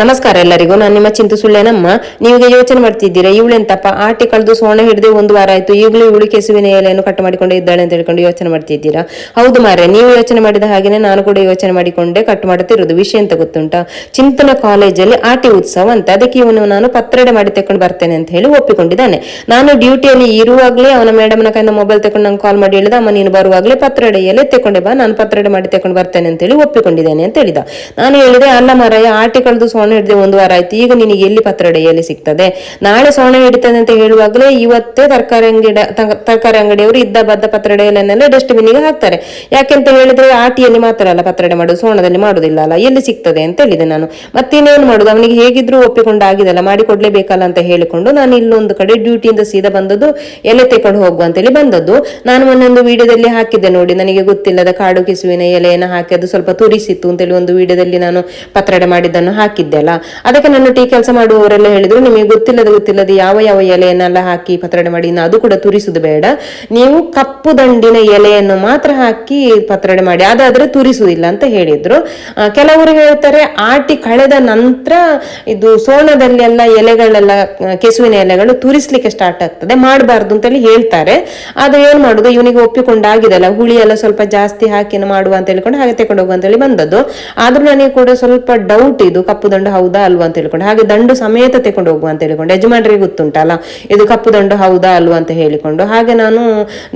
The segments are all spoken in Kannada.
ನಮಸ್ಕಾರ ಎಲ್ಲರಿಗೂ, ನಾನು ನಿಮ್ಮ ಚಿಂತು ಸುಳ್ಳೇನಮ್ಮ. ನೀವೀಗ ಯೋಚನೆ ಮಾಡ್ತಿದ್ದೀರಾ? ಇವಳೆಂತಪ್ಪ ಆಟಿ ಕಳೆದು ಸೋಣೆ ಹಿಡಿದು ಒಂದು ವಾರ ಆಯ್ತು, ಈಗಲೂ ಇವಳು ಕೆಸುವಿನ ಎಲೆಯನ್ನು ಕಟ್ ಮಾಡಿಕೊಂಡು ಇದ್ದಾಳೆ ಅಂತ ಹೇಳ್ಕೊಂಡು ಯೋಚನೆ ಮಾಡ್ತಿದ್ದೀರಾ? ಹೌದು ಮಾರೆ ನೀವು ಯೋಚನೆ ಮಾಡಿದ ಹಾಗೇನೆ ನಾನು ಕೂಡ ಯೋಚನೆ ಮಾಡಿಕೊಂಡೆ ಕಟ್ ಮಾಡುತ್ತಿರೋದು ವಿಷಯ ಅಂತ ಗೊತ್ತುಂಟ? ಚಿಂತನ ಕಾಲೇಜಲ್ಲಿ ಆಟಿ ಉತ್ಸವ ಅಂತ ಅದಕ್ಕೆ ಇವನು ನಾನು ಪತ್ರಡೆ ಮಾಡಿ ತಕೊಂಡು ಬರ್ತೇನೆ ಅಂತ ಹೇಳಿ ಒಪ್ಪಿಕೊಂಡಿದ್ದಾನೆ. ನಾನು ಡ್ಯೂಟಿಯಲ್ಲಿ ಇರುವಾಗಲೇ ಅವನ ಮೇಡಮ್ನ ಕೈಯಿಂದ ಮೊಬೈಲ್ ತಗೊಂಡು ನಂಗೆ ಕಾಲ್ ಮಾಡಿ ಹೇಳಿದ, ಅಮ್ಮ ನೀನು ಬರುವಾಗಲೇ ಪತ್ರಡೆಯಲ್ಲೇ ತಕೊಂಡೆ ಬಾ, ನಾನು ಪತ್ರಡೆ ಮಾಡಿ ತಗೊಂಡು ಬರ್ತೇನೆ ಅಂತ ಹೇಳಿ ಒಪ್ಪಿಕೊಂಡಿದ್ದೇನೆ ಅಂತ ಹೇಳಿದ. ನಾನು ಹೇಳಿದೆ, ಅಲ್ಲ ಮಾರಾಯ ಆಟಿ ಕಳೆದು ಸೋಣೆ ಹಿಡಿದೆ ಒಂದು ವಾರ ಆಯ್ತು. ಈಗ ನಿನಗೆ ಎಲ್ಲಿ ಪತ್ರಡೆ ಎಲ್ಲಿ ಸಿಗ್ತದೆ? ನಾಳೆ ಸೋಣೆ ಹಿಡಿತದೆ ಅಂತ ಹೇಳುವಾಗಲೇ ಇವತ್ತೇ ತರಕಾರಿ ಅಂಗಡಿ ತರಕಾರಿ ಅಂಗಡಿಯವರು ಇದ್ದ ಬದ್ದ ಪತ್ರೊಡೆಯನ್ನೆಲ್ಲ ಡಸ್ಟ್ಬಿನ್ಗೆ ಹಾಕ್ತಾರೆ. ಯಾಕೆಂತ ಹೇಳಿದ್ರೆ ಆಟಿಯಲ್ಲಿ ಮಾತ್ರ ಅಲ್ಲ ಪತ್ರಡೆ ಮಾಡೋದು, ಸೋಣದಲ್ಲಿ ಮಾಡುದಿಲ್ಲ ಅಲ್ಲ. ಎಲ್ಲಿ ಸಿಗ್ತದೆ ಅಂತ ಹೇಳಿದೆ ನಾನು. ಮತ್ತಿನ್ನೇನು ಮಾಡುದು? ಅವನಿಗೆ ಹೇಗಿದ್ರು ಒಪ್ಪಿಕೊಂಡು ಆಗಿದೆಲ್ಲ ಮಾಡಿ ಕೊಡ್ಲೇಬೇಕಲ್ಲ ಅಂತ ಹೇಳಿಕೊಂಡು ನಾನು ಇಲ್ಲೊಂದು ಕಡೆ ಡ್ಯೂಟಿಯಿಂದ ಸೀದಾ ಬಂದದ್ದು, ಎಲೆ ತೆಕೊಂಡು ಹೋಗುವ ಅಂತೇಳಿ ಬಂದದ್ದು. ನಾನು ಮೊನ್ನೊಂದು ವಿಡಿಯೋದಲ್ಲಿ ಹಾಕಿದ್ದೆ ನೋಡಿ, ನನಗೆ ಗೊತ್ತಿಲ್ಲದ ಕಾಡು ಕಿಸುವಿನ ಎಲೆಯನ್ನು ಹಾಕಿ ಅದು ಸ್ವಲ್ಪ ತುರಿಸಿತ್ತು ಅಂತೇಳಿ ಒಂದು ವಿಡಿಯೋದಲ್ಲಿ ನಾನು ಪತ್ರಡೆ ಮಾಡಿದ್ದನ್ನು ಹಾಕಿದ್ದೆ. ಅಲ್ಲ? ಅದಕ್ಕೆ ನನ್ನ ಟೀ ಕೆಲಸ ಮಾಡುವವರೆಲ್ಲ ಹೇಳಿದ್ರು, ನಿಮಗೆ ಗೊತ್ತಿಲ್ಲದ ಗೊತ್ತಿಲ್ಲದ ಯಾವ ಯಾವ ಎಲೆಯನ್ನೆಲ್ಲ ಹಾಕಿ ಪತ್ರಡೆ ಮಾಡಿ ಅದು ಕೂಡ ತುರಿಸುದು ಬೇಡ. ನೀವು ಕಪ್ಪು ದಂಡಿನ ಎಲೆಯನ್ನು ಮಾತ್ರ ಹಾಕಿ ಪತ್ರಡೆ ಮಾಡಿ, ಅದಾದ್ರೆ ತುರಿಸುವುದಿಲ್ಲ ಅಂತ ಹೇಳಿದ್ರು. ಕೆಲವರು ಹೇಳ್ತಾರೆ, ಆಟಿ ಕಳೆದ ನಂತರ ಇದು ಸೋಣದಲ್ಲಿ ಎಲ್ಲ ಎಲೆಗಳೆಲ್ಲ ಕೆಸುವಿನ ಎಲೆಗಳು ತುರಿಸ್ಲಿಕ್ಕೆ ಸ್ಟಾರ್ಟ್ ಆಗ್ತದೆ, ಮಾಡಬಾರ್ದು ಅಂತೇಳಿ ಹೇಳ್ತಾರೆ. ಅದು ಏನ್ ಮಾಡುದು? ಇವನಿಗೆ ಒಪ್ಪಿಕೊಂಡಾಗಿದೆಲ್ಲ ಹುಳಿ ಎಲ್ಲ ಸ್ವಲ್ಪ ಜಾಸ್ತಿ ಹಾಕಿ ಮಾಡುವ ಅಂತ ಹೇಳ್ಕೊಂಡು ಹಾಗೆ ತಗೊಂಡು ಹೋಗುವ ಅಂತೇಳಿ ಬಂದದ್ದು. ಆದ್ರೂ ನನಗೆ ಕೂಡ ಸ್ವಲ್ಪ ಡೌಟ್ ಇದು, ಕಪ್ಪು ದಂಡು ಹೌದಾ ಅಲ್ವಾ ಅಂತ ಹೇಳ್ಕೊಂಡು, ಹಾಗೆ ದಂಡು ಸಮೇತ ತಕೊಂಡು ಹೋಗುವ ಅಂತ ಹೇಳ್ಕೊಂಡು, ಯಜಮಾನರಿಗೆ ಗೊತ್ತುಂಟಲ್ಲ, ಇದು ಕಪ್ಪು ದಂಡು ಹೌದಾ ಅಲ್ವಾ ಅಂತ ಹೇಳಿಕೊಂಡು, ಹಾಗೆ ನಾನು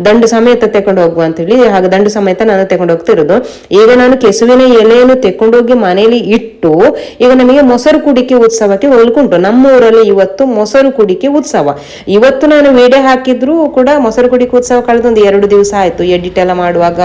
ದಂಡು ಸಮೇತ ತಕೊಂಡು ಹೋಗುವ ಅಂತ ಹೇಳಿ, ಹಾಗೆ ದಂಡು ಸಮೇತ ನಾನು ತಕೊಂಡು ಹೋಗ್ತಿರೋದು. ಈಗ ನಾನು ಕೆಸುವಿನ ಎಲೆಯನ್ನು ತೆಕೊಂಡೋಗಿ ಮನೆಯಲ್ಲಿ ಇಟ್ಟು, ಈಗ ನಮಗೆ ಮೊಸರು ಕುಡಿಕೆ ಉತ್ಸವಕ್ಕೆ ಒಲ್ಕುಂಟು ನಮ್ಮ ಊರಲ್ಲಿ ಇವತ್ತು ಮೊಸರು ಕುಡಿಕೆ ಉತ್ಸವ. ಇವತ್ತು ನಾನು ವಿಡಿಯೋ ಹಾಕಿದ್ರು ಕೂಡ ಮೊಸರು ಕುಡಿಕೆ ಉತ್ಸವ ಕಳೆದೊಂದು ಎರಡು ದಿವಸ ಆಯ್ತು. ಎಡಿಟ್ ಎಲ್ಲ ಮಾಡುವಾಗ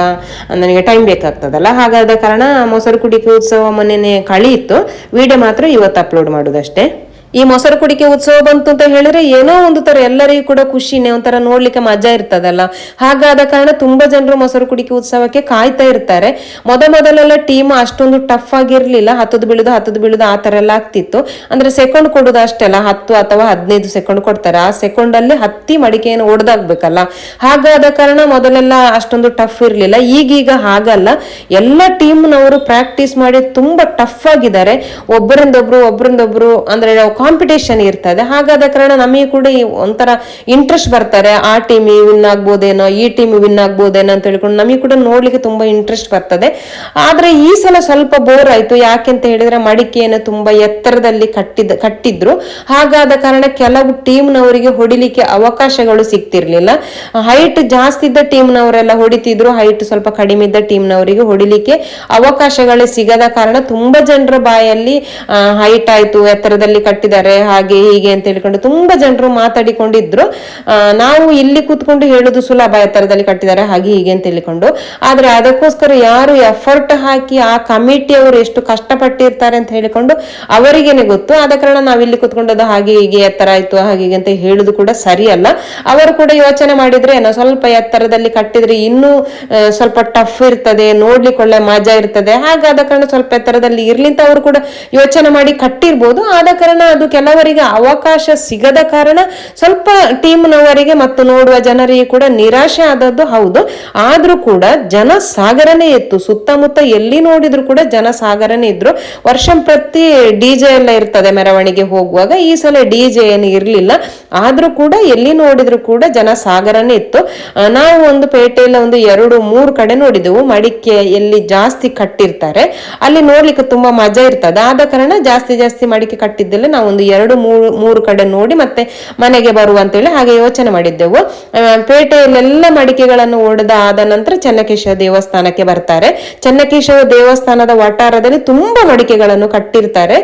ನನಗೆ ಟೈಮ್ ಬೇಕಾಗ್ತದಲ್ಲ. ಹಾಗಾದ ಕಾರಣ ಮೊಸರು ಕುಡಿಕೆ ಉತ್ಸವ ಮೊನ್ನೆ ಕಳೆಯಿತ್ತು ವಿಡಿಯೋ ಮಾತ್ರ ಇವತ್ತು ಅಪ್ಲೋಡ್ ಮಾಡುದಷ್ಟೇ. ಈ ಮೊಸರು ಕುಡಿಕೆ ಉತ್ಸವ ಬಂತು ಅಂತ ಹೇಳಿದ್ರೆ ಏನೋ ಒಂದು ತರ ಎಲ್ಲರಿಗೂ ಕೂಡ ಖುಷಿನೇ ಒಂಥರ ನೋಡ್ಲಿಕ್ಕೆ ಮಜಾ ಇರ್ತದಲ್ಲ. ಹಾಗಾದ ಕಾರಣ ತುಂಬಾ ಜನರು ಮೊಸರು ಕುಡಿಕೆ ಉತ್ಸವಕ್ಕೆ ಕಾಯ್ತಾ ಇರ್ತಾರೆ. ಮೊದ ಮೊದಲೆಲ್ಲ ಟೀಮ್ ಅಷ್ಟೊಂದು ಟಫ್ ಆಗಿರ್ಲಿಲ್ಲ. ಹತ್ತದು ಬೀಳುದು ಹತ್ತದು ಬೀಳುದು ಆ ತರ ಎಲ್ಲ ಆಗ್ತಿತ್ತು. ಅಂದ್ರೆ ಸೆಕೆಂಡ್ ಕೊಡುದು ಅಷ್ಟೆಲ್ಲ ಹತ್ತು ಅಥವಾ ಹದಿನೈದು ಸೆಕೆಂಡ್ ಕೊಡ್ತಾರೆ. ಆ ಸೆಕೆಂಡ್ ಅಲ್ಲಿ ಹತ್ತಿ ಮಡಿಕೆಯನ್ನು ಒಡ್ದಾಗ್ಬೇಕಲ್ಲ ಹಾಗಾದ ಕಾರಣ ಮೊದಲೆಲ್ಲ ಅಷ್ಟೊಂದು ಟಫ್ ಇರ್ಲಿಲ್ಲ. ಈಗೀಗ ಹಾಗಲ್ಲ. ಎಲ್ಲ ಟೀಮ್ನವರು ಪ್ರಾಕ್ಟೀಸ್ ಮಾಡಿ ತುಂಬಾ ಟಫ್ ಆಗಿದ್ದಾರೆ. ಒಬ್ಬರಿಂದೊಬ್ರು ಒಬ್ಬರಿಂದೊಬ್ರು ಅಂದ್ರೆ ಕಾಂಪಿಟೇಷನ್ ಇರ್ತದೆ. ಹಾಗಾದ ಕಾರಣ ನಮಗೆ ಕೂಡ ಈ ಒಂಥರ ಇಂಟ್ರೆಸ್ಟ್ ಬರ್ತಾರೆ. ಆ ಟೀಮ್ ವಿನ್ ಆಗ್ಬೋದೇನೋ, ಈ ಟೀಮ್ ವಿನ್ ಆಗ್ಬೋದೇನೋ ಅಂತ ಹೇಳ್ಕೊಂಡು ನಮಗೆ ಕೂಡ ನೋಡ್ಲಿಕ್ಕೆ ತುಂಬಾ ಇಂಟ್ರೆಸ್ಟ್ ಬರ್ತದೆ. ಆದ್ರೆ ಈ ಸಲ ಸ್ವಲ್ಪ ಬೋರ್ ಆಯ್ತು. ಯಾಕೆಂತ ಹೇಳಿದ್ರೆ ಮಡಿಕೆಯನ್ನು ತುಂಬಾ ಎತ್ತರದಲ್ಲಿ ಕಟ್ಟಿದ, ಕಟ್ಟಿದ್ರು. ಹಾಗಾದ ಕಾರಣ ಕೆಲವು ಟೀಮ್ನವರಿಗೆ ಹೊಡಿಲಿಕ್ಕೆ ಅವಕಾಶಗಳು ಸಿಗ್ತಿರ್ಲಿಲ್ಲ. ಹೈಟ್ ಜಾಸ್ತಿ ಇದ್ದ ಟೀಮ್ನವರೆಲ್ಲ ಹೊಡಿತಿದ್ರು. ಹೈಟ್ ಸ್ವಲ್ಪ ಕಡಿಮೆ ಇದ್ದ ಟೀಮ್ನವರಿಗೆ ಹೊಡಿಲಿಕ್ಕೆ ಅವಕಾಶಗಳೇ ಸಿಗದ ಕಾರಣ ತುಂಬಾ ಜನರ ಬಾಯಲ್ಲಿ ಹೈಟ್ ಆಯ್ತು, ಎತ್ತರದಲ್ಲಿ ಕಟ್ಟಿದ್ದಾರೆ ಹಾಗೆ ಹೀಗೆ ಅಂತ ಹೇಳ್ಕೊಂಡು ತುಂಬಾ ಜನರು ಮಾತಾಡಿಕೊಂಡಿದ್ರು. ನಾವು ಇಲ್ಲಿ ಕೂತ್ಕೊಂಡು ಹೇಳುದು ಸುಲಭ ಎತ್ತರದಲ್ಲಿ ಕಟ್ಟಿದ್ದಾರೆ, ಹಾಗೆ ಹೀಗೆ ಅಂತ ಹೇಳಿಕೊಂಡು. ಆದ್ರೆ ಅದಕ್ಕೋಸ್ಕರ ಯಾರು ಎಫರ್ಟ್ ಹಾಕಿ ಆ ಕಮಿಟಿಯವರು ಎಷ್ಟು ಕಷ್ಟಪಟ್ಟಿರ್ತಾರೆ ಅಂತ ಹೇಳಿಕೊಂಡು ಅವರಿಗೇನೆ ಗೊತ್ತು. ಆದ ಕಾರಣ ನಾವು ಇಲ್ಲಿ ಕೂತ್ಕೊಂಡು ಅದು ಹಾಗೆ ಹೀಗೆ ಎತ್ತರ ಆಯ್ತು, ಹಾಗೆ ಹೀಗೆ ಅಂತ ಹೇಳುದು ಕೂಡ ಸರಿಯಲ್ಲ. ಅವರು ಕೂಡ ಯೋಚನೆ ಮಾಡಿದ್ರೆ ಏನೋ ಸ್ವಲ್ಪ ಎತ್ತರದಲ್ಲಿ ಕಟ್ಟಿದ್ರೆ ಇನ್ನೂ ಸ್ವಲ್ಪ ಟಫ್ ಇರ್ತದೆ, ನೋಡ್ಲಿಕ್ಕೆ ಒಳ್ಳೆ ಮಜಾ ಇರ್ತದೆ. ಹಾಗಾದ ಕಾರಣ ಸ್ವಲ್ಪ ಎತ್ತರದಲ್ಲಿ ಇರ್ಲಿಂತ ಅವರು ಕೂಡ ಯೋಚನೆ ಮಾಡಿ ಕಟ್ಟಿರ್ಬೋದು. ಆದ ಕಾರಣ ಅದು ಕೆಲವರಿಗೆ ಅವಕಾಶ ಸಿಗದ ಕಾರಣ ಸ್ವಲ್ಪ ಟೀಮ್ನವರಿಗೆ ಮತ್ತು ನೋಡುವ ಜನರಿಗೆ ಕೂಡ ನಿರಾಶೆ ಆದದ್ದು ಹೌದು. ಆದ್ರೂ ಕೂಡ ಜನ ಸಾಗರನೇ ಇತ್ತು. ಸುತ್ತಮುತ್ತ ಎಲ್ಲಿ ನೋಡಿದ್ರು ಕೂಡ ಜನ ಸಾಗರನೇ ಇದ್ರು. ವರ್ಷ ಪ್ರತಿ ಡಿಜೆ ಎಲ್ಲ ಇರ್ತದೆ ಮೆರವಣಿಗೆ ಹೋಗುವಾಗ. ಈ ಸಲ ಡಿಜೆ ಏನು ಇರಲಿಲ್ಲ. ಆದ್ರೂ ಕೂಡ ಎಲ್ಲಿ ನೋಡಿದ್ರು ಕೂಡ ಜನ ಸಾಗರನೇ ಇತ್ತು. ನಾವು ಒಂದು ಪೇಟೆಯಲ್ಲಿ ಒಂದು ಎರಡು, ಮೂರು ಕಡೆ ನೋಡಿದೆವು. ಮಡಿಕೆ ಎಲ್ಲಿ ಜಾಸ್ತಿ ಕಟ್ಟಿರ್ತಾರೆ. ಅಲ್ಲಿ ನೋಡ್ಲಿಕ್ಕೆ ತುಂಬಾ ಮಜಾ ಇರ್ತದೆ. ಆದ ಕಾರಣ ಜಾಸ್ತಿ ಜಾಸ್ತಿ ಮಡಿಕೆ ಕಟ್ಟಿದ್ದಲ್ಲಿ ನಾವು ಒಂದು ಎರಡು ಮೂರು ಮೂರು ಕಡೆ ನೋಡಿ ಮತ್ತೆ ಮನೆಗೆ ಬರುವ ಅಂತೇಳಿ ಹಾಗೆ ಯೋಚನೆ ಮಾಡಿದ್ದೆವು. ಪೇಟೆಯಲ್ಲೆಲ್ಲ ಮಡಿಕೆಗಳನ್ನು ಓಡದ ಆದ ನಂತರ ಚೆನ್ನಕೇಶವ ದೇವಸ್ಥಾನಕ್ಕೆ ಬರ್ತಾರೆ. ಚೆನ್ನಕೇಶವ ದೇವಸ್ಥಾನದ ವಟಾರದಲ್ಲಿ ತುಂಬಾ ಮಡಿಕೆಗಳನ್ನು ಕಟ್ಟಿರ್ತಾರೆ.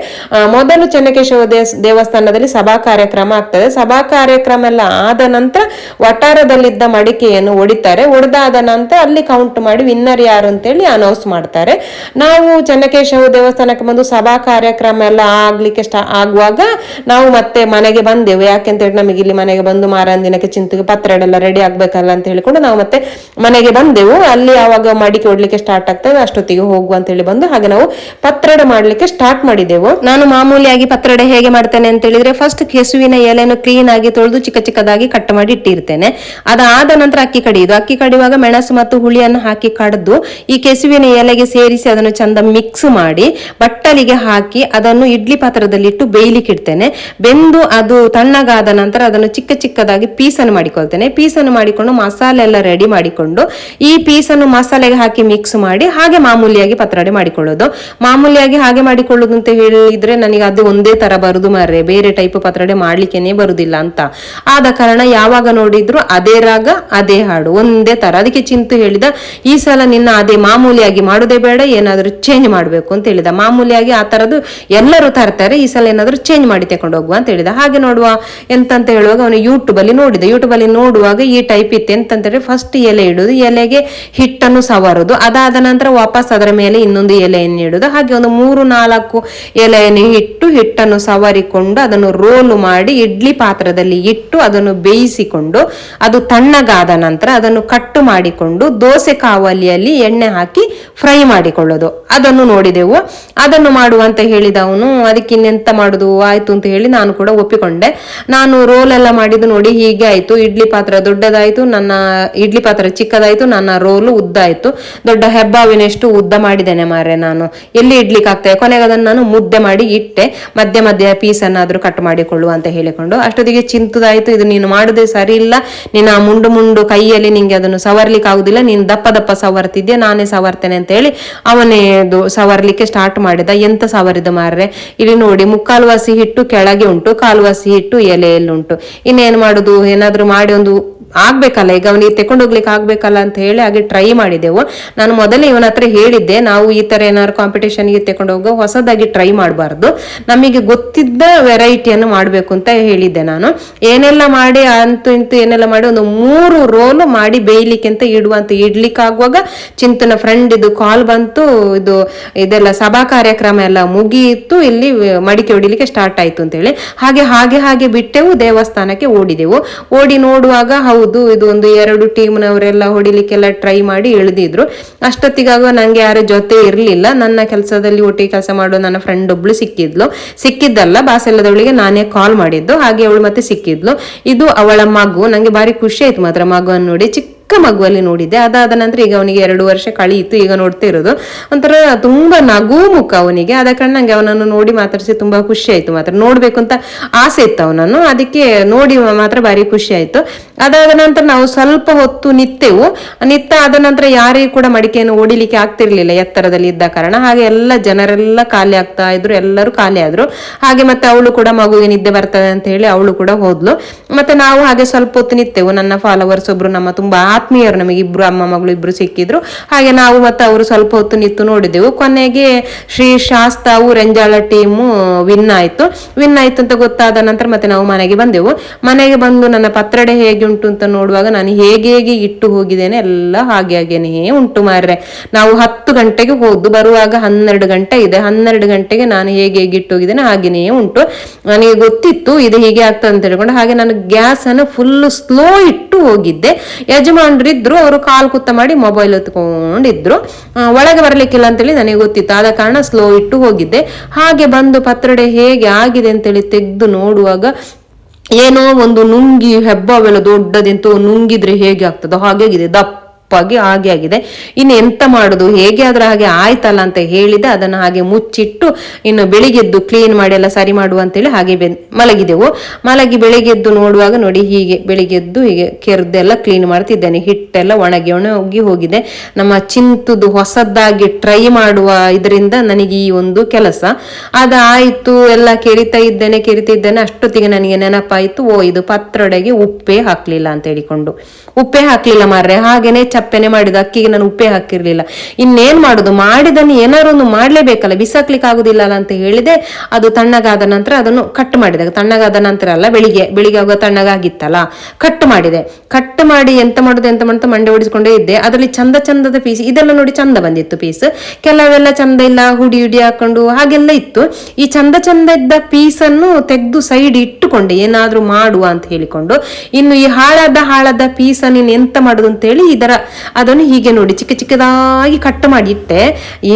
ಮೊದಲು ಚೆನ್ನಕೇಶವ ದೇವಸ್ಥಾನದಲ್ಲಿ ಸಭಾ ಕಾರ್ಯಕ್ರಮ ಆಗ್ತದೆ. ಸಭಾ ಕಾರ್ಯಕ್ರಮ ಎಲ್ಲ ಆದ ನಂತರ ವಟಾರದಲ್ಲಿದ್ದ ಮಡಿಕೆಯನ್ನು ಒಡಿತಾರೆ. ಒಡೆದಾದ ನಂತರ ಅಲ್ಲಿ ಕೌಂಟ್ ಮಾಡಿ ವಿನ್ನರ್ ಯಾರು ಅಂತೇಳಿ ಅನೌನ್ಸ್ ಮಾಡ್ತಾರೆ. ನಾವು ಚೆನ್ನಕೇಶವ ದೇವಸ್ಥಾನಕ್ಕೆ ಬಂದು ಸಭಾ ಕಾರ್ಯಕ್ರಮ ಎಲ್ಲ ಆಗ್ಲಿಕ್ಕೆ ಸ್ಟಾ, ಆಗುವಾಗ ಮಾಡುವಾಗ ನಾವು ಮತ್ತೆ ಮನೆಗೆ ಬಂದೆವು. ಯಾಕೆಂತ ಹೇಳಿ ನಮಗೆ ಇಲ್ಲಿ ಮನೆಗೆ ಬಂದು ಮಾರನ ದಿನಕ್ಕೆ ಚಿಂತಿಗೆ ಪತ್ರಡೆಲ್ಲ ರೆಡಿ ಆಗ್ಬೇಕಲ್ಲ ಅಂತ ಹೇಳಿಕೊಂಡು ನಾವು ಮತ್ತೆ ಮನೆಗೆ ಬಂದೆವು. ಅಲ್ಲಿ ಯಾವಾಗ ಮಡಿಕೆ ಓಡ್ಲಿಕ್ಕೆ ಸ್ಟಾರ್ಟ್ ಆಗ್ತದೆ ಅಷ್ಟೊತ್ತಿಗೆ ಹೋಗುವ ಅಂತ ಹೇಳಿ ಬಂದು ಹಾಗೆ ನಾವು ಪತ್ರಡೆ ಮಾಡ್ಲಿಕ್ಕೆ ಸ್ಟಾರ್ಟ್ ಮಾಡಿದೆವು. ನಾನು ಮಾಮೂಲಿಯಾಗಿ ಪತ್ರಡೆ ಹೇಗೆ ಮಾಡ್ತೇನೆ ಅಂತ ಹೇಳಿದ್ರೆ ಫಸ್ಟ್ ಕೆಸುವಿನ ಎಲೆಯನ್ನು ಕ್ಲೀನ್ ಆಗಿ ತೊಳೆದು ಚಿಕ್ಕ ಚಿಕ್ಕದಾಗಿ ಕಟ್ ಮಾಡಿ ಇಟ್ಟಿರ್ತೇನೆ. ಅದಾದ ನಂತರ ಅಕ್ಕಿ ಕಡಿಯುದು ಅಕ್ಕಿ ಕಡಿಯುವಾಗ ಮೆಣಸು ಮತ್ತು ಹುಳಿಯನ್ನು ಹಾಕಿ ಕಡ್ದು ಈ ಕೆಸುವಿನ ಎಲೆಗೆ ಸೇರಿಸಿ ಅದನ್ನು ಚಂದ ಮಿಕ್ಸ್ ಮಾಡಿ ಬಟ್ಟಲಿಗೆ ಹಾಕಿ ಅದನ್ನು ಇಡ್ಲಿ ಪಾತ್ರದಲ್ಲಿ ಇಟ್ಟು ಬೇಯ್ಲಿಕ್ಕೆ ಇಡ್ತೇನೆ. ಬೆಂದು ಅದು ತಣ್ಣಗಾದ ನಂತರ ಅದನ್ನು ಚಿಕ್ಕ ಚಿಕ್ಕದಾಗಿ ಪೀಸನ್ನು ಮಾಡಿಕೊಳ್ತೇನೆ. ಪೀಸನ್ನು ಮಾಡಿಕೊಂಡು ಮಸಾಲೆ ಎಲ್ಲ ರೆಡಿ ಮಾಡಿಕೊಂಡು ಈ ಪೀಸನ್ನು ಮಸಾಲೆಗೆ ಹಾಕಿ ಮಿಕ್ಸ್ ಮಾಡಿ ಹಾಗೆ ಮಾಮೂಲಿಯಾಗಿ ಪತ್ರೊಡೆ ಮಾಡಿಕೊಳ್ಳೋದು. ಮಾಮೂಲಿಯಾಗಿ ಹಾಗೆ ಮಾಡಿಕೊಳ್ಳೋದು ಅಂತ ಹೇಳಿದ್ರೆ ನನಗೆ ಅದು ಒಂದೇ ತರ ಬರುದು ಮಾರ್ರೆ. ಬೇರೆ ಟೈಪ್ ಪತ್ರೊಡೆ ಮಾಡ್ಲಿಕ್ಕೆನೆ ಬರುದಿಲ್ಲ ಅಂತ. ಆದ ಕಾರಣ ಯಾವಾಗ ನೋಡಿದ್ರು ಅದೇ ರಾಗ, ಅದೇ ಹಾಡು, ಒಂದೇ ತರ. ಅದಕ್ಕೆ ಚಿಂತು ಹೇಳಿದ, ಈ ಸಲ ನಿನ್ನ ಅದೇ ಮಾಮೂಲಿಯಾಗಿ ಮಾಡೋದೇ ಬೇಡ, ಏನಾದ್ರೂ ಚೇಂಜ್ ಮಾಡ್ಬೇಕು ಅಂತ ಹೇಳಿದ. ಮಾಮೂಲಿಯಾಗಿ ಆ ತರದ್ದು ಎಲ್ಲರೂ ತರ್ತಾರೆ, ಈ ಸಲ ಏನಾದ್ರೂ ಚೇಂಜ್ ಮಾಡಿ ತಕೊಂಡು ಹೋಗುವ ಅಂತ ಹೇಳಿದ. ಹಾಗೆ ನೋಡುವ ಎಂತಂತ ಹೇಳುವಾಗ ಅವನು ಯೂಟ್ಯೂಬ್ ಅಲ್ಲಿ ನೋಡಿದ. ಯೂಟ್ಯೂಬ್ ಅಲ್ಲಿ ನೋಡುವಾಗ ಈ ಟೈಪ್ ಇತ್ತು. ಎಂತಂತೇಳಿ ಫಸ್ಟ್ ಎಲೆ ಇಡುದು ಎಲೆಗೆ ಹಿಟ್ಟನ್ನು ಸವರುದು ಅದಾದ ನಂತರ ವಾಪಸ್ ಅದರ ಮೇಲೆ ಇನ್ನೊಂದು ಎಲೆಯನ್ನು ಇಡುದು ಹಾಗೆ ಒಂದು ಮೂರು ನಾಲ್ಕು ಎಲೆಯನ್ನು ಇಟ್ಟು ಹಿಟ್ಟನ್ನು ಸವರಿಕೊಂಡು ಅದನ್ನು ರೋಲು ಮಾಡಿ ಇಡ್ಲಿ ಪಾತ್ರದಲ್ಲಿ ಇಟ್ಟು ಅದನ್ನು ಬೇಯಿಸಿಕೊಂಡು ಅದು ತಣ್ಣಗಾದ ನಂತರ ಅದನ್ನು ಕಟ್ಟು ಮಾಡಿಕೊಂಡು ದೋಸೆ ಕಾವಲಿಯಲ್ಲಿ ಎಣ್ಣೆ ಹಾಕಿ ಫ್ರೈ ಮಾಡಿಕೊಳ್ಳೋದು. ಅದನ್ನು ನೋಡಿದೆವು. ಅದನ್ನು ಮಾಡುವಂತ ಹೇಳಿದ ಅವನು, ಅದಕ್ಕೆ ಇನ್ನೆಂತ ಮಾಡುದು? ಆಯ್ತು ಅಂತ ಹೇಳಿ ನಾನು ಕೂಡ ಒಪ್ಪಿಕೊಂಡೆ. ನಾನು ರೋಲ್ ಎಲ್ಲ ಮಾಡಿದ್ದು ನೋಡಿ ಹೀಗೆ ಆಯ್ತು. ಇಡ್ಲಿ ಪಾತ್ರ ದೊಡ್ಡದಾಯ್ತು, ನನ್ನ ಇಡ್ಲಿ ಪಾತ್ರ ಚಿಕ್ಕದಾಯ್ತು, ನನ್ನ ರೋಲು ಉದ್ದ ಆಯ್ತು ದೊಡ್ಡ ಹೆಬ್ಬಾವಿನಷ್ಟು ಉದ್ದ ಮಾಡಿದ್ದೇನೆ ಮಾರೆ ನಾನು. ಎಲ್ಲಿ ಇಡ್ಲಿಕ್ಕೆ ಆಗ್ತದೆ? ಕೊನೆಗೆ ಅದನ್ನು ನಾನು ಮುದ್ದೆ ಮಾಡಿ ಇಟ್ಟೆ. ಮಧ್ಯ ಮಧ್ಯ ಪೀಸ್ ಅನ್ನಾದ್ರೂ ಕಟ್ ಮಾಡಿಕೊಳ್ಳುವ ಅಂತ ಹೇಳಿಕೊಂಡು. ಅಷ್ಟೊತ್ತಿಗೆ ಚಿಂತದಾಯ್ತು, ಇದು ನೀನು ಮಾಡುದೇ ಸರಿ ಇಲ್ಲ ನೀನು ಆ ಮುಂಡು ಮುಂಡು ಕೈಯಲ್ಲಿ ನಿಂಗೆ ಅದನ್ನು ಸವರ್ಲಿಕ್ಕೆ ಆಗುದಿಲ್ಲ. ನೀನು ದಪ್ಪ ದಪ್ಪ ಸವರ್ತಿದ್ಯಾ? ನಾನೇ ಸವರ್ತೇನೆ ಅಂತ ಹೇಳಿ ಅವನೇ ಸವರ್ಲಿಕ್ಕೆ ಸ್ಟಾರ್ಟ್ ಮಾಡಿದ. ಎಂತ ಸವರಿದ ಮಾರ್ರೆ? ಇಲ್ಲಿ ನೋಡಿ ಮುಕ್ಕಾಲು ಹಿಟ್ಟು ಕೆಳಗೆ ಉಂಟು ಕಾಲು ಹಿಟ್ಟು ಎಲೆಯಲ್ಲಿ ಉಂಟು. ಇನ್ನೇನು ಮಾಡುದು? ಏನಾದರೂ ಮಾಡಿ ಒಂದು ಆಗ್ಬೇಕಲ್ಲ, ಈಗ ಅವನಿಗೆ ತಕೊಂಡು ಹೋಗ್ಲಿಕ್ಕೆ ಆಗ್ಬೇಕಲ್ಲ ಅಂತ ಹೇಳಿ ಹಾಗೆ ಟ್ರೈ ಮಾಡಿದೆವು. ನಾನು ಮೊದಲೇ ಇವನ ಹತ್ರ ಹೇಳಿದ್ದೆ, ನಾವು ಈ ತರ ಏನಾದ್ರು ಕಾಂಪಿಟೇಷನ್ಗೆ ತಕೊಂಡು ಹೋಗೋ ಹೊಸದಾಗಿ ಟ್ರೈ ಮಾಡಬಾರ್ದು. ನಮಗೆ ಗೊತ್ತಿದ್ದ ವೆರೈಟಿಯನ್ನು ಮಾಡಬೇಕು ಅಂತ ಹೇಳಿದ್ದೆ ನಾನು. ಏನೆಲ್ಲ ಮಾಡಿ ಅಂತೂ ಇಂತೂ ಏನೆಲ್ಲ ಮಾಡಿ ಒಂದು ಮೂರು ರೋಲ್ ಮಾಡಿ ಬೇಯ್ಲಿಕ್ಕೆ ಅಂತ ಇಡುವಂತ ಇಡ್ಲಿಕ್ಕೆ ಆಗುವಾಗ ಚಿಂತನ ಫ್ರೆಂಡ್ ಇದು ಕಾಲ್ ಬಂತು, ಇದು ಇದೆಲ್ಲ ಸಭಾ ಕಾರ್ಯಕ್ರಮ ಎಲ್ಲ ಮುಗಿಯಿತು, ಇಲ್ಲಿ ಮಡಿಕೆ ಹೊಡಿಲಿಕ್ಕೆ ಸ್ಟಾರ್ಟ್ ಆಯ್ತು ಅಂತ ಹೇಳಿ. ಹಾಗೆ ಹಾಗೆ ಹಾಗೆ ಬಿಟ್ಟೆವು ದೇವಸ್ಥಾನಕ್ಕೆ ಓಡಿದೆವು. ಓಡಿ ನೋಡುವಾಗ ಹೌದು ಇದು ಒಂದು ಎರಡು ಟೀಮ್ನವರೆಲ್ಲ ಹೊಡಿಲಿಕ್ಕೆಲ್ಲ ಟ್ರೈ ಮಾಡಿ ಇಳಿದಿದ್ರು. ಅಷ್ಟೊತ್ತಿಗಾಗ ನಂಗೆ ಯಾರ ಜೊತೆ ಇರಲಿಲ್ಲ. ನನ್ನ ಕೆಲಸದಲ್ಲಿ ಒಟ್ಟಿಗೆ ಕೆಲಸ ಮಾಡೋ ನನ್ನ ಫ್ರೆಂಡ್ ಒಬ್ಳು ಸಿಕ್ಕಿದ್ಲು. ಸಿಕ್ಕಿದ್ದಲ್ಲ, ಬಾಸೆಲ್ಲದವಳಿಗೆ ನಾನೇ ಕಾಲ್ ಮಾಡಿದ್ದು. ಹಾಗೆ ಅವಳು ಮತ್ತೆ ಸಿಕ್ಕಿದ್ಲು. ಇದು ಅವಳ ಮಗು. ನಂಗೆ ಭಾರಿ ಖುಷಿ ಆಯ್ತು ಮಾತ್ರ ಮಗುವನ್ನು ನೋಡಿ. ಚಿಕ್ಕ ಚಿಕ್ಕ ಮಗುವಲ್ಲಿ ನೋಡಿದ್ದೆ. ಅದಾದ ನಂತರ ಈಗ ಅವನಿಗೆ ಎರಡು ವರ್ಷ ಕಳೆಯಿತು ಈಗ ನೋಡ್ತಾ ಇರೋದು. ಒಂಥರ ತುಂಬಾ ನಗು ಮುಖ ಅವನಿಗೆ. ಆದ ಕಾರಣ ನಂಗೆ ಅವನನ್ನು ನೋಡಿ ಮಾತಾಡಿಸಿ ತುಂಬಾ ಖುಷಿ ಆಯ್ತು ಮಾತ್ರ. ನೋಡ್ಬೇಕು ಅಂತ ಆಸೆ ಇತ್ತು ಅವನನ್ನು. ಅದಕ್ಕೆ ನೋಡಿ ಮಾತ್ರ ಭಾರಿ ಖುಷಿ ಆಯ್ತು. ಅದಾದ ನಂತರ ನಾವು ಸ್ವಲ್ಪ ಹೊತ್ತು ನಿತ್ತೆವು. ನಿತ್ತ ಆದ ನಂತರ ಯಾರಿಗೂ ಕೂಡ ಮಡಿಕೆಯನ್ನು ಓಡಿಲಿಕ್ಕೆ ಆಗ್ತಿರ್ಲಿಲ್ಲ ಎತ್ತರದಲ್ಲಿ ಇದ್ದ ಕಾರಣ. ಹಾಗೆ ಎಲ್ಲ ಜನರೆಲ್ಲ ಖಾಲಿ ಆಗ್ತಾ ಇದ್ರು. ಎಲ್ಲರೂ ಖಾಲಿ ಆದ್ರು. ಹಾಗೆ ಮತ್ತೆ ಅವಳು ಕೂಡ ಮಗುವಿಗೆ ನಿದ್ದೆ ಬರ್ತದೆ ಅಂತ ಹೇಳಿ ಅವಳು ಕೂಡ ಹೋದ್ಲು. ಮತ್ತೆ ನಾವು ಹಾಗೆ ಸ್ವಲ್ಪ ಹೊತ್ತು ನಿತ್ತೆವು. ನನ್ನ ಫಾಲೋವರ್ಸ್ ಒಬ್ರು ನಮ್ಮ ತುಂಬಾ ಆತ್ಮೀಯರು ನಮಗೆ ಇಬ್ರು ಅಮ್ಮ ಮಗಳು ಇಬ್ರು ಸಿಕ್ಕಿದ್ರು. ಹಾಗೆ ನಾವು ಮತ್ತೆ ಅವರು ಸ್ವಲ್ಪ ಹೊತ್ತು ನಿಂತು ನೋಡಿದೆವು. ಕೊನೆಗೆ ಶ್ರೀ ಶಾಸ್ತಾವು ರೆಂಜಾಳ ಟೀಮು ವಿನ್ ಆಯ್ತು. ವಿನ್ ಆಯ್ತು ಅಂತ ಗೊತ್ತಾದ ನಂತರ ಮತ್ತೆ ನಾವು ಮನೆಗೆ ಬಂದೆವು. ಮನೆಗೆ ಬಂದು ನನ್ನ ಪತ್ರಡೆ ಹೇಗೆ ಉಂಟು ಅಂತ ನೋಡುವಾಗ ನಾನು ಹೇಗೆ ಹೇಗೆ ಇಟ್ಟು ಹೋಗಿದ್ದೇನೆ, ಎಲ್ಲ ಹಾಗೆ ಹಾಗೇನೇ ಉಂಟು ಮಾರ್ರೆ. ನಾವು ಹತ್ತು ಗಂಟೆಗೆ ಹೋದ್ದು, ಬರುವಾಗ ಹನ್ನೆರಡು ಗಂಟೆ ಇದೆ. ಹನ್ನೆರಡು ಗಂಟೆಗೆ ನಾನು ಹೇಗೆ ಹೇಗೆ ಇಟ್ಟು ಹೋಗಿದ್ದೇನೆ ಹಾಗೇನೇ ಉಂಟು. ನನಗೆ ಗೊತ್ತಿತ್ತು, ಇದು ಹೀಗೆ ಆಗ್ತದೆ ಅಂತ ಹೇಳ್ಕೊಂಡು ಹಾಗೆ ನಾನು ಗ್ಯಾಸ್ ಅನ್ನು ಫುಲ್ ಸ್ಲೋ ಇಟ್ಟು ಹೋಗಿದ್ದೆ. ಯಜಮಾನ್ರು ಇದ್ರು ಅವರು ಕಾಲ್ ಕುತ್ತ ಮಾಡಿ ಮೊಬೈಲ್ ಹೊತ್ಕೊಂಡಿದ್ರು ಒಳಗೆ ಬರ್ಲಿಕ್ಕಿಲ್ಲ ಅಂತೇಳಿ ನನಗೆ ಗೊತ್ತಿತ್ತು. ಆದ ಕಾರಣ ಸ್ಲೋ ಇಟ್ಟು ಹೋಗಿದ್ದೆ. ಹಾಗೆ ಬಂದು ಪತ್ರಡೆ ಹೇಗೆ ಆಗಿದೆ ಅಂತೇಳಿ ತೆಗೆದು ನೋಡುವಾಗ ಏನೋ ಒಂದು ನುಂಗಿ, ಹೆಬ್ಬಾವೆಲ್ಲ ದೊಡ್ಡದೆಂತೋ ನುಂಗಿದ್ರೆ ಹೇಗೆ ಆಗ್ತದೋ ಹಾಗೆ ಆಗಿದೆ. ದಪ್ಪ. ತಪ್ಪಾಗಿ ಹಾಗೆ ಆಗಿದೆ. ಇನ್ನು ಎಂತ ಮಾಡುದು? ಹೇಗೆ ಅದ್ರ ಹಾಗೆ ಆಯ್ತಲ್ಲ ಅಂತ ಹೇಳಿದೆ. ಅದನ್ನ ಹಾಗೆ ಮುಚ್ಚಿಟ್ಟು ಇನ್ನು ಬೆಳಿಗ್ಗೆದ್ದು ಕ್ಲೀನ್ ಮಾಡಿ ಎಲ್ಲ ಸರಿ ಮಾಡುವ ಅಂತೇಳಿ ಹಾಗೆ ಮಲಗಿದೆವು. ಮಲಗಿ ಬೆಳಿಗ್ಗೆದ್ದು ನೋಡುವಾಗ ನೋಡಿ ಹೀಗೆ ಬೆಳಿಗ್ಗೆದ್ದು ಹೀಗೆ ಕೆರೆದೆಲ್ಲ ಕ್ಲೀನ್ ಮಾಡ್ತಿದ್ದೇನೆ. ಹಿಟ್ಟೆಲ್ಲ ಒಣಗಿ ಒಣಗಿ ಹೋಗಿದೆ. ನಮ್ಮ ಚಿಂತದ್ದು ಹೊಸದಾಗಿ ಟ್ರೈ ಮಾಡುವ ಇದರಿಂದ ನನಗೆ ಈ ಒಂದು ಕೆಲಸ. ಅದಾಯಿತು. ಎಲ್ಲ ಕೆರಿತಾ ಇದ್ದೇನೆ ಕೆರಿತಾ ಇದ್ದೇನೆ. ಅಷ್ಟೊತ್ತಿಗೆ ನನಗೆ ನೆನಪಾಯ್ತು. ಓ, ಇದು ಪತ್ರೊಡೆಗೆ ಉಪ್ಪೇ ಹಾಕ್ಲಿಲ್ಲ ಅಂತ ಹೇಳಿಕೊಂಡು. ಉಪ್ಪೇ ಹಾಕ್ಲಿಲ್ಲ ಮಾರ್ರೆ. ಹಾಗೇನೆ ಚಪ್ಪೆನೆ ಮಾಡಿದ, ಅಕ್ಕಿಗೆ ನಾನು ಉಪ್ಪೆ ಹಾಕಿರ್ಲಿಲ್ಲ. ಇನ್ನೇನ್ ಮಾಡುದು? ಮಾಡಿದನ್ನು ಏನಾದ್ರು ಒಂದು ಮಾಡ್ಲೇಬೇಕಲ್ಲ ಬಿಸಾಕ್ಲಿಕ್ಕೆ ಆಗುದಿಲ್ಲ ಅಲ್ಲ ಅಂತ ಹೇಳಿದೆ. ಅದು ತಣ್ಣಗಾದ ನಂತರ ಅದನ್ನು ಕಟ್ ಮಾಡಿದಾಗ ತಣ್ಣಗಾದ ನಂತರ ಅಲ್ಲ, ಬೆಳಿಗ್ಗೆ ಬೆಳಿಗ್ಗೆ ಆಗುವಾಗ ತಣ್ಣಗಾಗಿತ್ತಲ್ಲ ಕಟ್ ಮಾಡಿದೆ. ಕಟ್ ಮಾಡಿ ಎಂತ ಮಾಡುದು, ಎಂತ ಮಾಡ್ತಾ ಮಂಡೆ ಓಡಿಸಿಕೊಂಡೇ ಇದ್ದೆ. ಅದರಲ್ಲಿ ಚಂದ ಚಂದದ ಪೀಸ್ ಇದೆಲ್ಲ ನೋಡಿ ಚಂದ ಬಂದಿತ್ತು ಪೀಸ್ ಕೆಲವೆಲ್ಲ ಚಂದ ಇಲ್ಲ, ಹುಡಿ ಹುಡಿ ಹಾಕೊಂಡು ಹಾಗೆಲ್ಲ ಇತ್ತು. ಈ ಚಂದ ಚಂದ ಇದ್ದ ಪೀಸನ್ನು ತೆಗೆದು ಸೈಡ್ ಇಟ್ಟುಕೊಂಡೆ. ಏನಾದ್ರೂ ಮಾಡುವ ಅಂತ ಹೇಳಿಕೊಂಡು. ಇನ್ನು ಈ ಹಾಳಾದ ಹಾಳಾದ ಪೀಸ್ ನೀನು ಎಂತ ಮಾಡುದು ಅಂತ ಹೇಳಿ ಇದರ ಅದನ್ನು ಹೀಗೆ ನೋಡಿ ಚಿಕ್ಕ ಚಿಕ್ಕದಾಗಿ ಕಟ್ ಮಾಡಿ ಇಟ್ಟೆ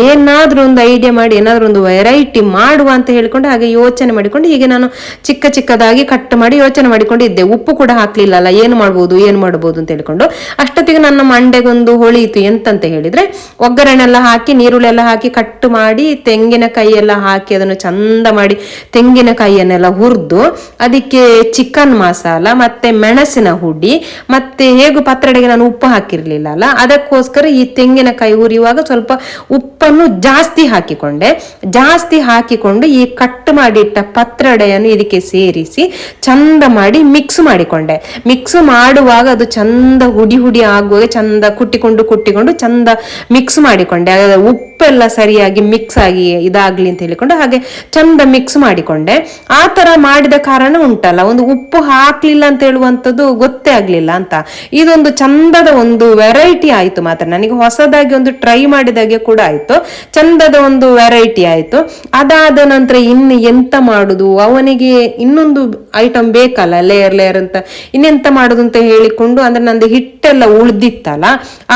ಏನಾದ್ರೂ ಒಂದು ಐಡಿಯಾ ಮಾಡಿ, ಏನಾದ್ರೂ ಒಂದು ವೆರೈಟಿ ಮಾಡುವ ಅಂತ ಹೇಳಿಕೊಂಡು ಹಾಗೆ ಯೋಚನೆ ಮಾಡಿಕೊಂಡು ಹೀಗೆ ನಾನು ಚಿಕ್ಕ ಚಿಕ್ಕದಾಗಿ ಕಟ್ ಮಾಡಿ ಯೋಚನೆ ಮಾಡಿಕೊಂಡು ಇದ್ದೆ ಉಪ್ಪು ಕೂಡ ಹಾಕ್ಲಿಲ್ಲಲ್ಲ, ಏನು ಮಾಡ್ಬೋದು ಏನು ಮಾಡ್ಬೋದು ಅಂತ ಹೇಳ್ಕೊಂಡು. ಅಷ್ಟೊತ್ತಿಗೆ ನನ್ನ ಮಂಡೆಗೊಂದು ಹೊಳಿಯಿತು ಎಂತಂತ ಹೇಳಿದ್ರೆ ಒಗ್ಗರಣೆ ಎಲ್ಲ ಹಾಕಿ ನೀರುಳ್ಳಿ ಎಲ್ಲ ಹಾಕಿ ಕಟ್ ಮಾಡಿ ತೆಂಗಿನಕಾಯಿ ಎಲ್ಲ ಹಾಕಿ ಅದನ್ನು ಚಂದ ಮಾಡಿ ತೆಂಗಿನಕಾಯಿಯನ್ನೆಲ್ಲ ಹುರಿದು, ಅದಕ್ಕೆ ಚಿಕನ್ ಮಸಾಲ, ಮತ್ತೆ ಮೆಣಸಿನ ಹುಡಿ, ಮತ್ತೆ ಹೇಗೂ ಪತ್ರಡೆಗೆ ನಾನು ಉಪ್ಪು ಹಾಕಿರ್ಲಿಲ್ಲ. ಅಲ್ಲ? ಅದಕ್ಕೋಸ್ಕರ ಈ ತೆಂಗಿನಕಾಯಿ ಉರಿಯುವಾಗ ಸ್ವಲ್ಪ ಉಪ್ಪನ್ನು ಜಾಸ್ತಿ ಹಾಕಿಕೊಂಡೆ. ಜಾಸ್ತಿ ಹಾಕಿಕೊಂಡು ಈ ಕಟ್ ಮಾಡಿಟ್ಟ ಪತ್ರಡೆಯನ್ನು ಇದಕ್ಕೆ ಸೇರಿಸಿ ಚಂದ ಮಾಡಿ ಮಿಕ್ಸ್ ಮಾಡಿಕೊಂಡೆ. ಮಿಕ್ಸ್ ಮಾಡುವಾಗ ಅದು ಚಂದ ಹುಡಿ ಹುಡಿ ಆಗುವಾಗ ಚಂದ ಕುಟ್ಟಿಕೊಂಡು ಕುಟ್ಟಿಕೊಂಡು ಚಂದ ಮಿಕ್ಸ್ ಮಾಡಿಕೊಂಡೆ. ಅದ ಉಪ್ಪೆಲ್ಲ ಸರಿಯಾಗಿ ಮಿಕ್ಸ್ ಆಗಿ ಇದಾಗ್ಲಿ ಅಂತ ಹೇಳಿಕೊಂಡು ಹಾಗೆ ಚಂದ ಮಿಕ್ಸ್ ಮಾಡಿಕೊಂಡೆ. ಆ ತರ ಮಾಡಿದ ಕಾರಣ ಉಂಟಲ್ಲ, ಒಂದು ಉಪ್ಪು ಹಾಕ್ಲಿಲ್ಲ ಅಂತ ಹೇಳುವಂಥದ್ದು ಗೊತ್ತೇ ಆಗ್ಲಿಲ್ಲ ಅಂತ. ಇದೊಂದು ಚಂದದ ಒಂದು ವೆರೈಟಿ ಆಯ್ತು ಮಾತ್ರ. ನನಗೆ ಹೊಸದಾಗಿ ಒಂದು ಟ್ರೈ ಮಾಡಿದಾಗೆ ಕೂಡ ಆಯ್ತು. ಚಂದದ ಒಂದು ವೆರೈಟಿ ಆಯ್ತು. ಅದಾದ ನಂತರ ಇನ್ನು ಎಂತ ಮಾಡುದು? ಅವನಿಗೆ ಇನ್ನೊಂದು ಐಟಮ್ ಬೇಕಲ್ಲ ಲೇಯರ್ ಲೇಯರ್ ಅಂತ. ಇನ್ನೆಂತ ಮಾಡೋದು ಅಂತ ಹೇಳಿಕೊಂಡು ಅಂದ್ರೆ ನಂದು ಹಿಟ್ಟೆಲ್ಲ ಉಳ್ದಿತ್ತಲ್ಲ,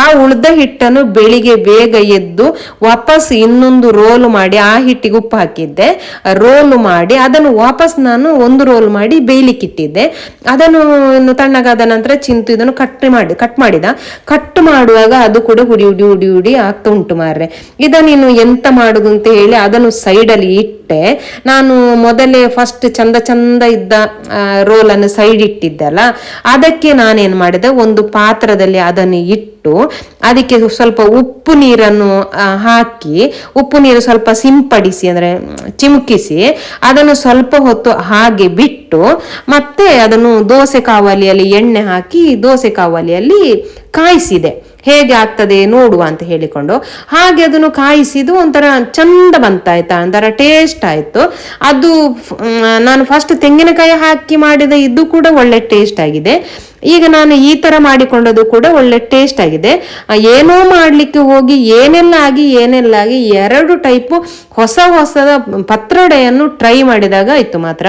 ಆ ಉಳ್ದ ಹಿಟ್ಟನ್ನು ಬೆಳಿಗ್ಗೆ ಬೇಗ ಎದ್ದು ವಾಪಸ್ ಇನ್ನೊಂದು ರೋಲ್ ಮಾಡಿ ಆ ಹಿಟ್ಟಿಗೆ ಉಪ್ಪು ಹಾಕಿದ್ದೆ. ರೋಲ್ ಮಾಡಿ ಅದನ್ನು ವಾಪಸ್ ನಾನು ಒಂದು ರೋಲ್ ಮಾಡಿ ಬೇಯ್ಲಿಕ್ಕೆ ಇಟ್ಟಿದ್ದೆ. ಅದನ್ನು ತಣ್ಣಗಾದ ನಂತರ ಚಿಂತು ಇದನ್ನು ಕಟ್ ಮಾಡಿ ಕಟ್ ಮಾಡಿದ. ಕಟ್ ಮಾಡುವಾಗ ಅದು ಕೂಡ ಹುಡಿ ಹುಡಿ ಹುಡಿ ಹುಡಿ ಆಗ್ತಾ ಉಂಟು ಮಾರ್ರೆ. ಇದನ್ನು ನೀನು ಎಂತ ಮಾಡುದು ಅಂತ ಹೇಳಿ ಅದನ್ನು ಸೈಡಲ್ಲಿ ಇಟ್ಟೆ. ನಾನು ಮೊದಲೇ ಫಸ್ಟ್ ಚಂದ ಚಂದ ಇದ್ದ ರೋಲ್ ಅನ್ನು ಸೈಡ್ ಇಟ್ಟಿದ್ದಲ್ಲ ಅದಕ್ಕೆ ನಾನೇನ್ ಮಾಡಿದೆ, ಒಂದು ಪಾತ್ರದಲ್ಲಿ ಅದನ್ನು ಇಟ್ಟು, ಅದಕ್ಕೆ ಸ್ವಲ್ಪ ಉಪ್ಪು ನೀರನ್ನು ಹಾಕಿ, ಉಪ್ಪು ನೀರು ಸ್ವಲ್ಪ ಸಿಂಪಡಿಸಿ, ಅಂದ್ರೆ ಚಿಮುಕಿಸಿ, ಅದನ್ನು ಸ್ವಲ್ಪ ಹೊತ್ತು ಹಾಗೆ ಬಿಟ್ಟು, ಮತ್ತೆ ಅದನ್ನು ದೋಸೆ ಕಾವಲಿಯಲ್ಲಿ ಎಣ್ಣೆ ಹಾಕಿ ದೋಸೆ ಕಾವಲಿಯಲ್ಲಿ ಕಾಯಿಸಿದೆ. ಹೇಗೆ ಆಗ್ತದೆ ನೋಡುವ ಅಂತ ಹೇಳಿಕೊಂಡು ಹಾಗೆ ಅದನ್ನು ಕಾಯಿಸಿದು ಒಂಥರ ಚಂದ ಬಂತಾಯ್ತಾ, ಒಂಥರ ಟೇಸ್ಟ್ ಆಯ್ತು. ಅದು ನಾನು ಫಸ್ಟ್ ತೆಂಗಿನಕಾಯಿ ಹಾಕಿ ಮಾಡಿದ ಇದು ಕೂಡ ಒಳ್ಳೆ ಟೇಸ್ಟ್ ಆಗಿದೆ. ಈಗ ನಾನು ಈ ತರ ಮಾಡಿಕೊಂಡದು ಕೂಡ ಒಳ್ಳೆ ಟೇಸ್ಟ್ ಆಗಿದೆ. ಏನೋ ಮಾಡ್ಲಿಕ್ಕೆ ಹೋಗಿ, ಏನೆಲ್ಲ ಆಗಿ ಏನೆಲ್ಲ ಆಗಿ, ಎರಡು ಟೈಪು ಹೊಸ ಹೊಸದ ಪತ್ರೊಡೆಯನ್ನು ಟ್ರೈ ಮಾಡಿದಾಗ ಆಯ್ತು ಮಾತ್ರ.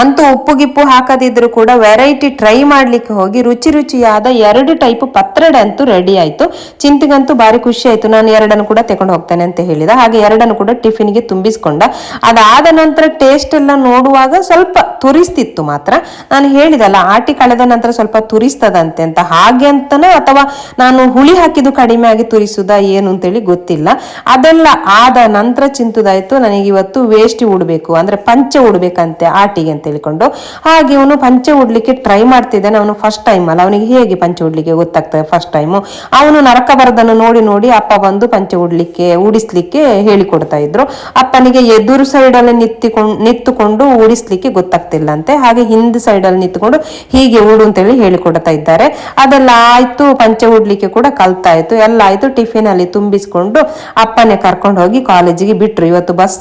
ಅಂತೂ ಉಪ್ಪು ಗಿಪ್ಪು ಹಾಕದಿದ್ರು ಕೂಡ ವೆರೈಟಿ ಟ್ರೈ ಮಾಡ್ಲಿಕ್ಕೆ ಹೋಗಿ ರುಚಿ ರುಚಿಯಾದ ಎರಡು ಟೈಪ್ ಪತ್ರಡೆ ಅಂತೂ ರೆಡಿ ಆಯ್ತು. ಚಿಂತಿಗಂತೂ ಭಾರಿ ಖುಷಿ ಆಯ್ತು. ನಾನು ಎರಡನ್ನು ಕೂಡ ತಗೊಂಡು ಹೋಗ್ತೇನೆ ಅಂತ ಹೇಳಿದ. ಹಾಗೆ ಎರಡನ್ನು ಕೂಡ ಟಿಫಿನ್ಗೆ ತುಂಬಿಸ್ಕೊಂಡ. ಅದಾದ ನಂತರ ಟೇಸ್ಟ್ ಎಲ್ಲ ನೋಡುವಾಗ ಸ್ವಲ್ಪ ತುರಿಸ್ತಿತ್ತು ಮಾತ್ರ. ನಾನು ಹೇಳಿದಲ್ಲ, ಆಟಿ ಕಳೆದ ನಂತರ ಸ್ವಲ್ಪ ತುರಿಸ್ತದಂತೆ ಅಂತ. ಹಾಗೆ ಅಂತನೋ ಅಥವಾ ನಾನು ಹುಳಿ ಹಾಕಿದ್ದು ಕಡಿಮೆ ಆಗಿ ತುರಿಸುದಾ ಏನು ಅಂತೇಳಿ ಗೊತ್ತಿಲ್ಲ. ಅದೆಲ್ಲ ಆದ ನಂತರ ಚಿಂತದಾಯ್ತು. ನನಗೆ ಇವತ್ತು ವೇಷ್ಟಿ ಉಡ್ಬೇಕು. ಅಂದ್ರೆ ಪಂಚೆ ಉಡ್ಬೇಕಂತೆ ಆಟಿಗೆ ಅಂತ. ಹೇಳಿಕೊಂಡು ಹಾಗೆ ಅವನು ಪಂಚೆ ಉಡ್ಲಿಕ್ಕೆ ಟ್ರೈ ಮಾಡ್ತಿದ್ದಾನೆ. ಅವನು ಫಸ್ಟ್ ಟೈಮ್ ಅಲ್ಲ. ಅವನಿಗೆ ಹೇಗೆ ಪಂಚೆ ಉಡ್ಲಿಕ್ಕೆ ಗೊತ್ತಾಗ್ತದೆ ಫಸ್ಟ್ ಟೈಮು ಅವನು ನರಕ ಬರದನ್ನು ನೋಡಿ ನೋಡಿ ಅಪ್ಪ ಬಂದು ಪಂಚೆ ಉಡ್ಲಿಕ್ಕೆ, ಉಡಿಸ್ಲಿಕ್ಕೆ ಹೇಳಿಕೊಡ್ತಾ ಇದ್ರು. ಅಪ್ಪನಿಗೆ ಎದುರು ಸೈಡ್ ಅಲ್ಲಿ ನಿಂತಿಕೊಂಡು, ನಿಂತುಕೊಂಡು ಉಡಿಸ್ಲಿಕ್ಕೆ ಗೊತ್ತಾಗ್ತಿಲ್ಲಂತೆ. ಹಾಗೆ ಹಿಂದ್ ಸೈಡ್ ಅಲ್ಲಿ ನಿಂತ್ಕೊಂಡು ಹೀಗೆ ಉಡು ಅಂತೇಳಿ ಹೇಳಿಕೊಡ್ತಾ ಇದ್ದಾರೆ. ಅದೆಲ್ಲ ಆಯ್ತು. ಪಂಚೆ ಉಡ್ಲಿಕ್ಕೆ ಕೂಡ ಕಲ್ತಾಯ್ತು ಎಲ್ಲ ಆಯ್ತು. ಟಿಫಿನ್ ಅಲ್ಲಿ ತುಂಬಿಸ್ಕೊಂಡು ಅಪ್ಪನೇ ಕರ್ಕೊಂಡು ಹೋಗಿ ಕಾಲೇಜಿಗೆ ಬಿಟ್ರು. ಇವತ್ತು ಬಸ್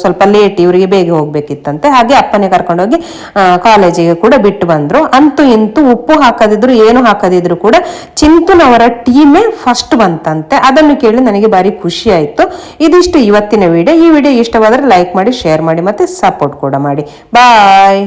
ಸ್ವಲ್ಪ ಲೇಟ್ ಇವರಿಗೆ ಬೇಗ ಹೋಗ್ಬೇಕಿತ್ತಂತೆ. ಹಾಗೆ ಅಪ್ಪನೇ ಕರ್ಕೊಂಡು ಹೋಗಿ ಕಾಲೇಜಿಗೆ ಕೂಡ ಬಿಟ್ಟು ಬಂದ್ರು. ಅಂತೂ ಇಂತೂ ಉಪ್ಪು ಹಾಕದಿದ್ರು ಏನು ಹಾಕದಿದ್ರು ಕೂಡ ಚಿಂತುನವರ ಟೀಮೇ ಫಸ್ಟ್ ಬಂತಂತೆ. ಅದನ್ನು ಕೇಳಿ ನನಗೆ ಭಾರಿ ಖುಷಿ ಆಯ್ತು. ಇದಿಷ್ಟು ಇವತ್ತಿನ ವಿಡಿಯೋ ಈ ವಿಡಿಯೋ ಇಷ್ಟವಾದರೆ ಲೈಕ್ ಮಾಡಿ ಶೇರ್ ಮಾಡಿ, ಮತ್ತೆ ಸಪೋರ್ಟ್ ಕೂಡ ಮಾಡಿ. ಬಾಯ್